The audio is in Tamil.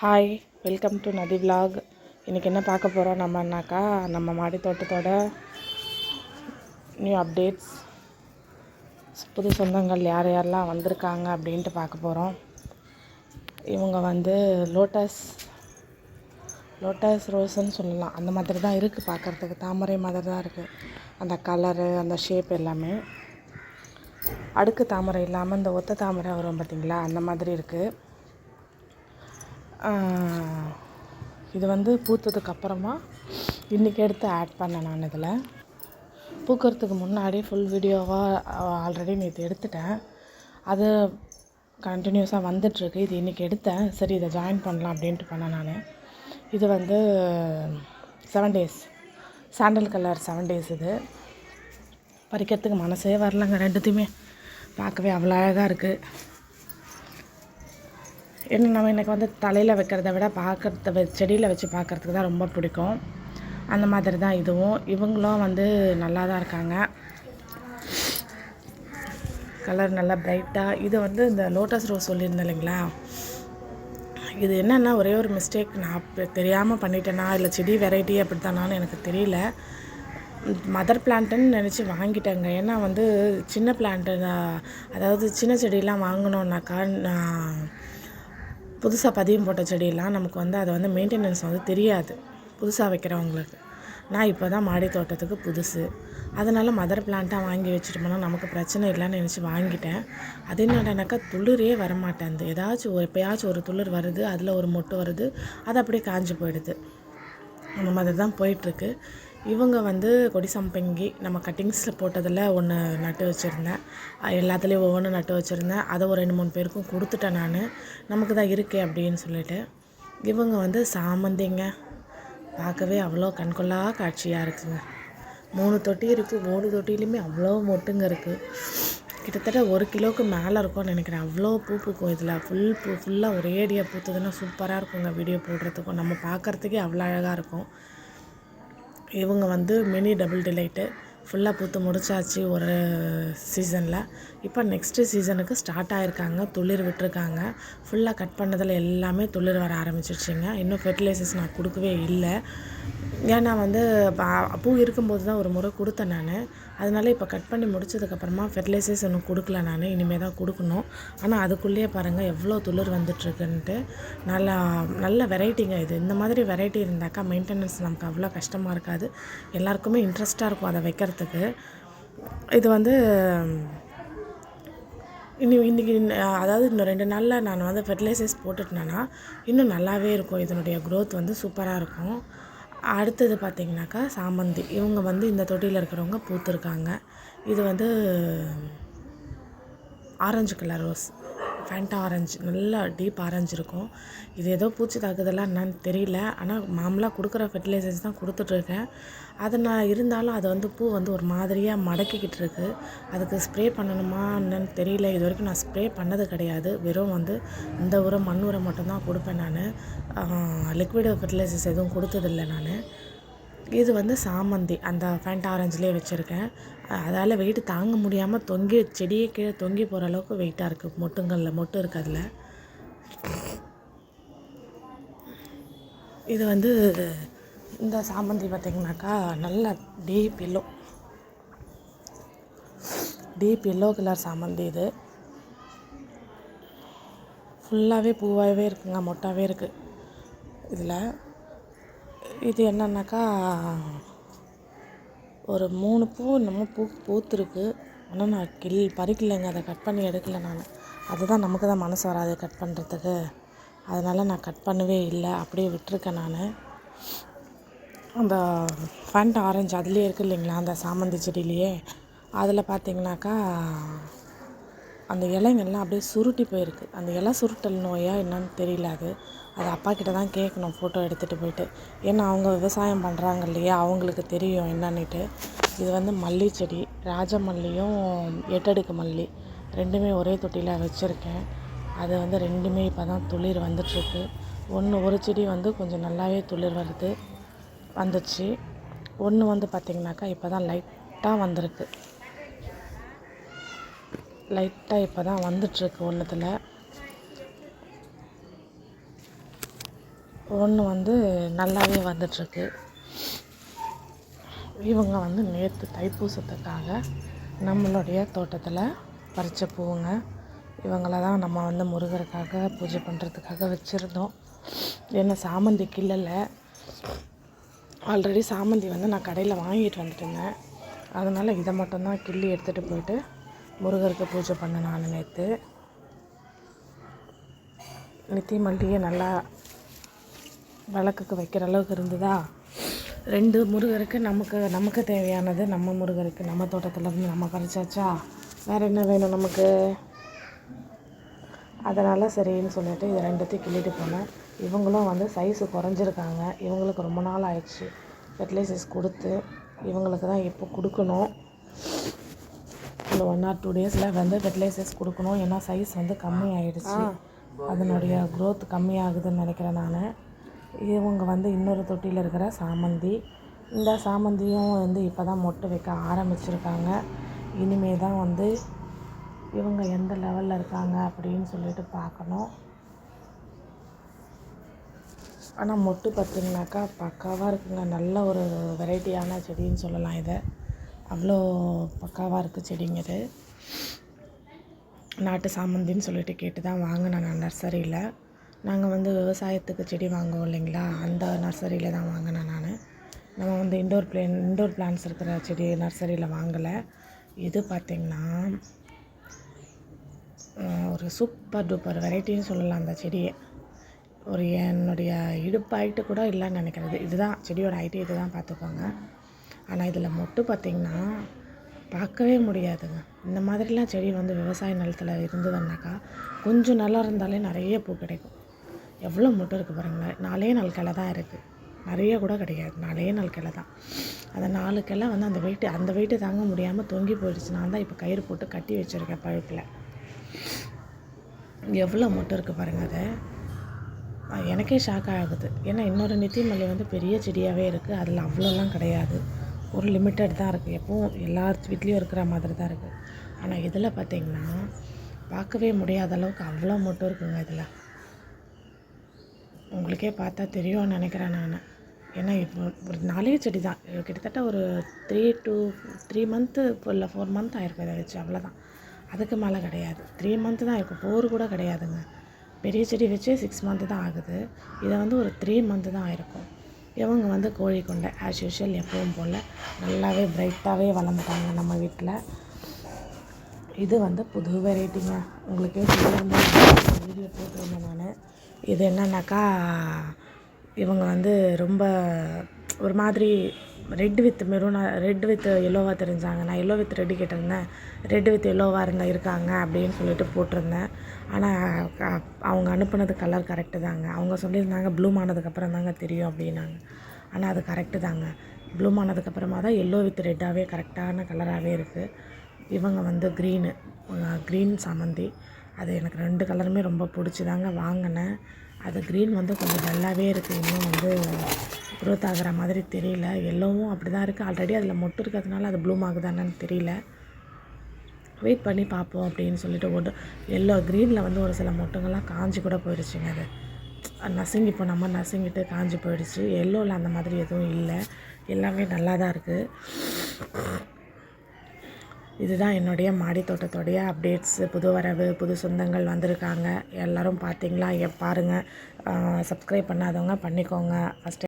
Hi welcome to Nadhi vlog இன்றைக்கி என்ன பார்க்க போகிறோம் நம்மனாக்கா நம்ம மாடி தோட்டத்தோட நியூ அப்டேட்ஸ் புது சொந்தங்கள் யார் யாரெல்லாம் வந்திருக்காங்க அப்படின்ட்டு பார்க்க போகிறோம் இவங்க வந்து லோட்டஸ் லோட்டஸ் ரோஸ்ன்னு சொல்லலாம். அந்த மாதிரி தான் இருக்குது பார்க்குறதுக்கு. தாமரை மாதிரி தான் இருக்குது அந்த கலரு அந்த ஷேப் எல்லாமே. அடுக்கு தாமரை இல்லாமல் இந்த ஒத்த தாமரை வரும் பார்த்தீங்களா? அந்த மாதிரி இருக்குது இது வந்து பூத்ததுக்கு அப்புறமா இன்றைக்கி எடுத்து ஆட் பண்ணேன் நான் இதில். பூக்கிறதுக்கு முன்னாடி ஃபுல் வீடியோவாக ஆல்ரெடி நேற்று எடுத்துட்டேன். அது கண்டினியூஸாக வந்துட்டுருக்கு. இது இன்றைக்கி எடுத்தேன். சரி இதை ஜாயின் பண்ணலாம் அப்படின்ட்டு பண்ணேன் நான். இது வந்து seven days sandal colour seven days இது. பறிக்கிறதுக்கு மனசே வரலங்க ரெண்டுத்தையுமே. பார்க்கவே அவ்வளோ அழகாக இருக்குது என்ன நம்ம எனக்கு வந்து தலையில் வைக்கிறத விட பார்க்கறத வ செடியில் வச்சு பார்க்கறதுக்கு தான் ரொம்ப பிடிக்கும். அந்த மாதிரி தான் இதுவும். இவங்களும் வந்து நல்லா தான் இருக்காங்க. கலர் நல்லா பிரைட்டாக இது வந்து இந்த லோட்டஸ் ரோஸ் சொல்லியிருந்தேன் இல்லைங்களா? இது என்னென்னா ஒரே ஒரு மிஸ்டேக் நான் தெரியாமல் பண்ணிட்டேனா? இல்லை செடி வெரைட்டி அப்படி தானான்னு எனக்கு தெரியல. மதர் பிளான்ட்டுன்னு நினச்சி வாங்கிட்டேங்க. ஏன்னா வந்து சின்ன பிளான்ட்டு அதாவது சின்ன செடியெலாம் வாங்கினோன்னாக்கா நான் புதுசாக பதியம் போட்ட செடியெல்லாம் நமக்கு வந்து அதை வந்து மெயின்டெனன்ஸ் வந்து தெரியாது. புதுசாக வைக்கிறவங்களுக்கு. நான் இப்போ தான் மாடி தோட்டத்துக்கு புதுசு. அதனால் மதர் பிளான்ட்டாக வாங்கி வச்சுட்டோம்னா நமக்கு பிரச்சனை இல்லைன்னு நினச்சி வாங்கிட்டேன். அது என்னடானாக்கா துளிரே வரமாட்டேங்குது ஏதாச்சும் ஒரு எப்போயாச்சும் ஒரு துளிர் வருது அதில் ஒரு மொட்டு வருது அது அப்படியே காஞ்சு போயிடுது. அந்த மாதிரி தான் போயிட்டுருக்கு. இவங்க வந்து கொடி சம்பங்கி நம்ம கட்டிங்ஸில் போட்டதில் ஒன்று நட்டு வச்சுருந்தேன். எல்லாத்துலேயும் ஒவ்வொன்று நட்டு வச்சுருந்தேன். அதை ஒரு ரெண்டு மூணு பேருக்கும் கொடுத்துட்டேன் நான். நமக்கு தான் இருக்கே அப்படின்னு சொல்லிட்டு. இவங்க வந்து சாமந்திங்க. பார்க்கவே அவ்வளோ கண்கொள்ளா காட்சியாக இருக்குங்க. மூணு தொட்டி இருக்குது மூணு தொட்டிலையுமே அவ்வளோ மொட்டுங்க இருக்குது கிட்டத்தட்ட ஒரு கிலோவுக்கு மேலே இருக்கும்னு நினைக்கிறேன். அவ்வளோ பூ பூக்கும் இதில். ஃபுல் பூ ஃபுல்லாக ஒரேடியாக பூத்ததுன்னா சூப்பராக இருக்குங்க வீடியோ போடுறதுக்கும். நம்ம பார்க்குறதுக்கே அவ்வளோ அழகாக இருக்கும். இவங்க வந்து மினி டபுள் டிலைட்டு. ஃபுல்லாக பூத்து முடிச்சாச்சு ஒரு சீசனில் இப்போ நெக்ஸ்ட்டு சீசனுக்கு ஸ்டார்ட் ஆகிருக்காங்க துளிர் விட்டுருக்காங்க. ஃபுல்லாக கட் பண்ணதில் எல்லாமே துளிர் வர ஆரம்பிச்சிருச்சுங்க. இன்னும் ஃபெர்டிலைசர்ஸ் நான் கொடுக்கவே இல்லை. ஏன்னா வந்து பூ இருக்கும்போது தான் ஒரு முறை கொடுத்தேன் நான். அதனால இப்போ கட் பண்ணி முடிச்சதுக்கப்புறமா ஃபெர்டிலைசர்ஸ் இன்னும் கொடுக்கல நான். இனிமேல் தான் கொடுக்கணும். ஆனால் அதுக்குள்ளேயே பாருங்கள் எவ்வளோ துளிர் வந்துட்டுருக்குன்ட்டு. நல்லா நல்ல வெரைட்டிங்க இது. இந்த மாதிரி வெரைட்டி இருந்தாக்கா மெயின்டெனன்ஸ் நமக்கு அவ்வளோ கஷ்டமாக இருக்காது. எல்லாருக்குமே இன்ட்ரெஸ்ட்டாக இருக்கும் அதை வைக்கிறதுக்கு இது வந்து இன்னி இன்றைக்கி அதாவது இன்னும் ரெண்டு நாளில் நான் வந்து ஃபெர்டிலைசர்ஸ் போட்டுட்டேன்னா இன்னும் நல்லாவே இருக்கும். இதனுடைய க்ரோத் வந்து சூப்பராக இருக்கும். அடுத்தது பார்த்திங்கனாக்கா சாமந்தி. இவங்க வந்து இந்த தொட்டியில் இருக்கிறவங்க பூத்துருக்காங்க. இது வந்து orange colour rose Fanta orange நல்லா டீப் ஆரஞ்சு இருக்கும். இது ஏதோ பூச்சி தாக்குதெல்லாம் என்னன்னு தெரியல. ஆனால் மாமலாக கொடுக்குற ஃபெர்டிலைசர்ஸ் தான் கொடுத்துட்ருக்கேன் அது நான் இருந்தாலும் அது வந்து பூ வந்து ஒரு மாதிரியாக மடக்கிக்கிட்டு இருக்கு அதுக்கு ஸ்ப்ரே பண்ணணுமா என்னன்னு தெரியல. இது வரைக்கும் நான் ஸ்ப்ரே பண்ணது கிடையாது. வெறும் வந்து இந்த உரம் மண் உரம் மட்டும்தான் கொடுப்பேன் நான். லிக்விட் ஃபெர்டிலைசர்ஸ் எதுவும் கொடுத்ததில்ல நான். இது வந்து சாமந்தி. அந்த ஃபேண்ட் ஆரஞ்சுலேயே வச்சுருக்கேன். அதால் வெயிட் தாங்க முடியாமல் தொங்கி செடியே கீழே தொங்கி போகிற அளவுக்கு வெயிட்டாக இருக்குது மொட்டுங்களில் மொட்டு இருக்குது அதில் இது வந்து இந்த சாமந்தி பார்த்திங்கனாக்கா நல்ல deep yellow deep yellow colour சாமந்தி இது. ஃபுல்லாகவே பூவாகவே இருக்குங்க மொட்டாகவே இருக்குது இதில் இது என்னன்னாக்கா ஒரு மூணு பூ என்னமோ பூ பூத்துருக்கு. ஆனால் நான் கில் பறிக்கலைங்க. அதை கட் பண்ணி எடுக்கல நான். அதுதான் நமக்கு தான் மனசு வராது கட் பண்ணுறதுக்கு அதனால் நான் கட் பண்ணவே இல்லை. அப்படியே விட்டுருக்கேன் நான். அந்த ஃபண்ட் ஆரஞ்சு அதுலேயே இருக்குது இல்லைங்களா? அந்த சாமந்தி செடியிலையே. அதில் பார்த்தீங்கன்னாக்கா அந்த இலைங்கள்லாம் அப்படியே சுருட்டி போயிருக்கு. அந்த இலை சுருட்டல் நோயா என்னன்னு தெரியல அது. அது அப்பா கிட்ட தான் கேட்கணும் ஃபோட்டோ எடுத்துகிட்டு போயிட்டு. ஏன்னா அவங்க விவசாயம் பண்ணுறாங்க இல்லையா? அவங்களுக்கு தெரியும் என்னன்னுட்டு. இது வந்து மல்லி செடி ராஜமல்லியும் எட்டடுக்கு மல்லி. ரெண்டுமே ஒரே தொட்டியில் வச்சுருக்கேன். அது வந்து ரெண்டுமே இப்போ தான் துளிர் வந்துட்டுருக்கு. ஒன்று ஒரு செடி வந்து கொஞ்சம் நல்லாவே துளிர் வருது வந்துச்சு. ஒன்று வந்து பார்த்திங்கனாக்கா இப்போ தான் லைட்டாக வந்திருக்கு. லைட்டாக இப்போ தான் வந்துட்டுருக்கு ஒன்றுத்தில் ஒன்று வந்து நல்லாவே வந்துட்டுருக்கு இவங்க வந்து நேற்று தைப்பூசத்துக்காக நம்மளுடைய தோட்டத்தில் பறித்த பூவுங்க. இவங்கள தான் நம்ம வந்து முருகருக்காக பூஜை பண்ணுறதுக்காக வச்சுருந்தோம். என்ன சாமந்தி கிள்ளலை. ஆல்ரெடி சாமந்தி வந்து நான் கடையில் வாங்கிட்டு வந்துட்டேங்க. அதனால் இதை மட்டும்தான் கிள்ளி எடுத்துகிட்டு போயிட்டு முருகருக்கு பூஜை பண்ண நான் நேற்று நித்தி மல்லிகை நல்லா விளக்குக்கு வைக்கிற அளவுக்கு இருந்ததா? ரெண்டு முருகருக்கு நமக்கு நமக்கு தேவையானது நம்ம முருகருக்கு நம்ம தோட்டத்துல இருந்து நம்ம பறிச்சாச்சா? வேறு என்ன வேணும் நமக்கு? அதனால் சரின்னு சொல்லிட்டு இது ரெண்டுத்தையும் கிள்ளிட்டு போனேன். இவங்களும் வந்து சைஸு குறைஞ்சிருக்காங்க. இவங்களுக்கு ரொம்ப நாள் ஆயிடுச்சு. ஃபெர்டிலைசர்ஸ் கொடுத்து இவங்களுக்கு தான் இப்போ கொடுக்கணும். இந்த ஒன் ஆர் டூ டேஸில் வந்து ஃபெர்டிலைசர்ஸ் கொடுக்கணும். ஏன்னா சைஸ் வந்து கம்மி ஆயிடுச்சு அதனுடைய growth கம்மியாகுதுன்னு நினைக்கிறேன் நான். இவங்க வந்து இன்னொரு தொட்டியில் இருக்கிற சாமந்தி. இந்த சாமந்தியும் வந்து இப்போ தான் மொட்டு வைக்க ஆரம்பிச்சிருக்காங்க. இனிமே தான் வந்து இவங்க எந்த லெவலில் இருக்காங்க அப்படின்னு சொல்லிட்டு பார்க்கணும். ஆனால் மொட்டு பார்த்திங்கனாக்கா பக்காவாக இருக்குங்க. நல்ல ஒரு வெரைட்டியான செடின்னு சொல்லலாம் இதை. அவ்வளோ பக்காவாக இருக்குது செடிங்க இது. நாட்டு சாமந்தின்னு சொல்லிட்டு கேட்டு தான் வாங்கினேன் நான் நர்சரியில். நாங்கள் வந்து விவசாயத்துக்கு செடி வாங்குவோம் இல்லைங்களா? அந்த நர்சரியில் தான் வாங்கினேன் நான். நம்ம வந்து இண்டோர் பிளேன் இண்டோர் பிளான்ஸ் இருக்கிற செடி நர்சரியில் வாங்கலை. இது பார்த்திங்கன்னா ஒரு சூப்பர் டூப்பர் வெரைட்டின்னு சொல்லலாம் அந்த செடியை. ஒரு என்னுடைய இடுப்பு ஹைட்டு கூட இல்லைன்னு நினைக்கிறது. இதுதான் செடியோட ஹைட்டு இது தான் பார்த்துக்கோங்க. ஆனால் இதில் மொட்டு பார்த்திங்கன்னா பார்க்கவே முடியாதுங்க. இந்த மாதிரிலாம் செடி வந்து விவசாய நிலத்தில் இருந்ததுன்னாக்கா கொஞ்சம் நல்லா இருந்தாலே நிறைய பூ கிடைக்கும். எவ்வளோ மூட்டை இருக்குது பாருங்களேன். நாலே நாலு கிளை தான் இருக்குது நிறைய கூட கிடையாது. நாலே நாலு கிளை தான். அந்த நாலு கிளை வந்து அந்த வெயிட்டு அந்த வெயிட்டு தாங்க முடியாமல் தொங்கி போயிடுச்சு. நான் தான் இப்போ கயிறு போட்டு கட்டி வச்சுருக்கேன் பழுப்பில். எவ்வளோ மூட்டை இருக்குது பாருங்கள் அதை. எனக்கே ஷாக் ஆகுது. ஏன்னா இன்னொரு நித்தி வந்து பெரிய செடியாகவே இருக்குது அதில் அவ்வளோலாம் கிடையாது. ஒரு லிமிட்டட் தான் இருக்குது எப்பவும் எல்லார் வீட்லேயும் இருக்கிற மாதிரி தான் இருக்குது ஆனால் இதில் பார்த்திங்கன்னா பார்க்கவே முடியாத அளவுக்கு அவ்வளோ மட்டும் இருக்குங்க இதில். உங்களுக்கே பார்த்தா தெரியும்னு நினைக்கிறேன் நான். ஏன்னா இப்போ ஒரு நாலே செடி தான் கிட்டத்தட்ட ஒரு த்ரீ டூ த்ரீ மந்த்து இல்லை ஃபோர் மந்த் ஆயிருக்கும் இதை வச்சு. அவ்வளோதான் அதுக்கு மேலே கிடையாது. த்ரீ மந்த்து தான் இருக்கும். ஃபோர் கூட கிடையாதுங்க. பெரிய செடி வச்சு சிக்ஸ் மந்த்து தான் ஆகுது. இதை வந்து ஒரு த்ரீ மந்த்து தான் ஆயிருக்கும். இவங்க வந்து கோழி கொண்டை ஆஸ் யூஷுவல் எப்பவும் போல் நல்லாவே பிரைட்டாகவே வளர்ந்துட்டாங்க நம்ம வீட்டில் இது வந்து புது வெரைட்டிங்க உங்களுக்கே வீடியோ போட்டிருந்தேன் நான். இது என்னன்னாக்கா இவங்க வந்து ரொம்ப ஒரு மாதிரி ரெட் வித் மெரூனா ரெட் வித் எல்லோவாக தெரிஞ்சாங்க. நான் எல்லோ வித் ரெட்டு கேட்டிருந்தேன். ரெட் வித் எல்லோவாக இருந்தா இருக்காங்க அப்படின்னு சொல்லிட்டு போட்டிருந்தேன். ஆனால் க- அவங்க அனுப்புனது கலர் கரெக்டு தாங்க. அவங்க சொல்லியிருந்தாங்க ப்ளூம் ஆனதுக்கப்புறம் தாங்க தெரியும் அப்படின்னாங்க. ஆனால் அது கரெக்டு தாங்க. ப்ளூம் ஆனதுக்கப்புறமா தான் எல்லோ வித் ரெட்டாகவே கரெக்டான கலராகவே இருக்குது இவங்க வந்து க்ரீனு க்ரீன் சமந்தி. அது எனக்கு ரெண்டு கலருமே ரொம்ப பிடிச்சிதாங்க வாங்கினேன். அது க்ரீன் வந்து கொஞ்சம் நல்லாவே இருக்குது இன்னும் வந்து க்ரோத் ஆகிற மாதிரி தெரியல. எல்லோவும் அப்படி தான் இருக்குது ஆல்ரெடி அதில் மொட்டு இருக்கிறதுனால அது ப்ளூம் ஆகுதான்னு தெரியல. வெயிட் பண்ணி பார்ப்போம் அப்படின்னு சொல்லிட்டு ஒட்டு எல்லோ க்ரீனில் வந்து ஒரு சில மொட்டுங்கள்லாம் காஞ்சி கூட போயிடுச்சுங்க அது. நசுங்கி இப்போ நம்ம நசுங்கிட்டு காஞ்சி போயிடுச்சு. எல்லோவில் அந்த மாதிரி எதுவும் இல்லை. எல்லாமே நல்லா தான் இருக்குது இதுதான் என்னுடைய மாடி தோட்டத்துடைய அப்டேட்ஸு புது வரவு புது சொந்தங்கள் வந்திருக்காங்க. எல்லோரும் பார்த்தீங்களா? எ பாருங்கள் சப்ஸ்கிரைப் பண்ணாதவங்க பண்ணிக்கோங்க. ஃபஸ்ட்டு